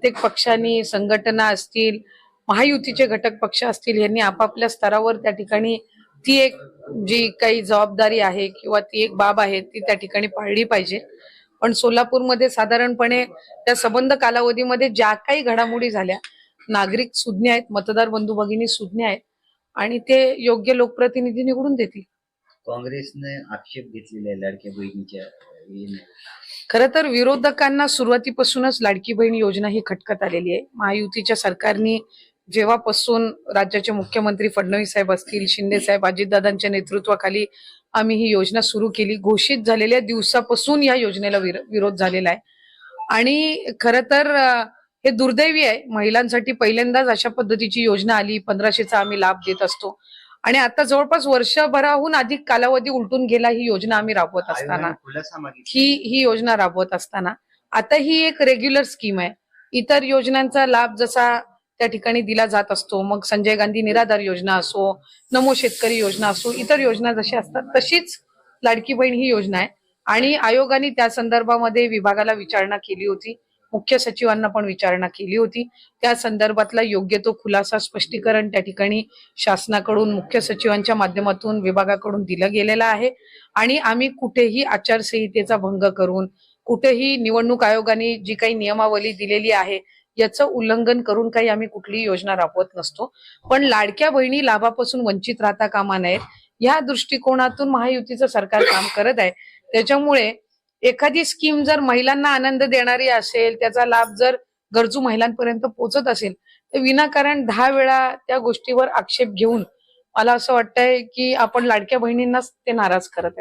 प्रत्येक पक्षांनी संघटना असतील महायुतीचे घटक पक्ष असतील यांनी आपापल्या स्तरावर त्या ठिकाणी ती एक जी काही जबाबदारी आहे किंवा ती एक बाब आहे ती त्या ठिकाणी पाळली पाहिजे. पण सोलापूरमध्ये साधारणपणे त्या संबंध कालावधीमध्ये ज्या काही घडामोडी झाल्या नागरिक सुज्ञ आहेत मतदार बंधू भगिनी सुज्ञ आहेत आणि ते योग्य लोकप्रतिनिधी निवडून देतील. काँग्रेसने आक्षेप घेतलेला आहे लाडक्या बहिणीच्या खर तर विरोधकांना सुरुवातीपासूनच लाडकी बहीण योजना ही खटकत आलेली आहे. महायुतीच्या सरकारने जेव्हापासून राज्याचे मुख्यमंत्री फडणवीस साहेब असतील शिंदे साहेब अजितदादांच्या नेतृत्वाखाली आम्ही ही योजना सुरू केली घोषित झालेल्या दिवसापासून या योजनेला विरोध झालेला आहे. आणि खर तर हे दुर्दैवी आहे. महिलांसाठी पहिल्यांदाच अशा पद्धतीची योजना आली पंधराशेचा आम्ही लाभ देत असतो. आणि आता जवळपास वर्षभराहून अधिक कालावधी उलटून गेला ही योजना आम्ही राबवत असताना. ही ही योजना राबवत असताना. आता ही एक रेग्युलर स्कीम आहे. इतर योजनांचा लाभ जसा त्या ठिकाणी दिला जात असतो मग संजय गांधी निराधार योजना असो नमो शेतकरी योजना असो इतर योजना जशी असतात तशीच लाडकी बहीण ही योजना आहे. आणि आयोगाने त्या संदर्भामध्ये विभागाला विचारणा केली होती. मुख्य सचिवांना पण विचारणा केली होती. त्या संदर्भातला योग्य तो खुलासा स्पष्टीकरण त्या ठिकाणी शासनाकडून मुख्य सचिवांच्या माध्यमातून विभागाकडून दिलं गेलेलं आहे. आणि आम्ही कुठेही आचारसंहितेचा भंग करून कुठेही निवडणूक आयोगाने जी काही नियमावली दिलेली आहे याचं उल्लंघन करून काही आम्ही कुठलीही योजना राबवत नसतो. पण लाडक्या बहिणी लाभापासून वंचित राहता कामा नयेत. या दृष्टिकोनातून महायुतीचं सरकार काम करत आहे. त्याच्यामुळे एखादी स्कीम जर महिलांना आनंद देणारी असेल त्याचा लाभ जर गरजू महिलांपर्यंत पोहोचत असेल तर विनाकारण दहा वेळा त्या गोष्टीवर आक्षेप घेऊन मला असं वाटतंय की आपण लाडक्या बहिणींनाच ते नाराज करत आहे.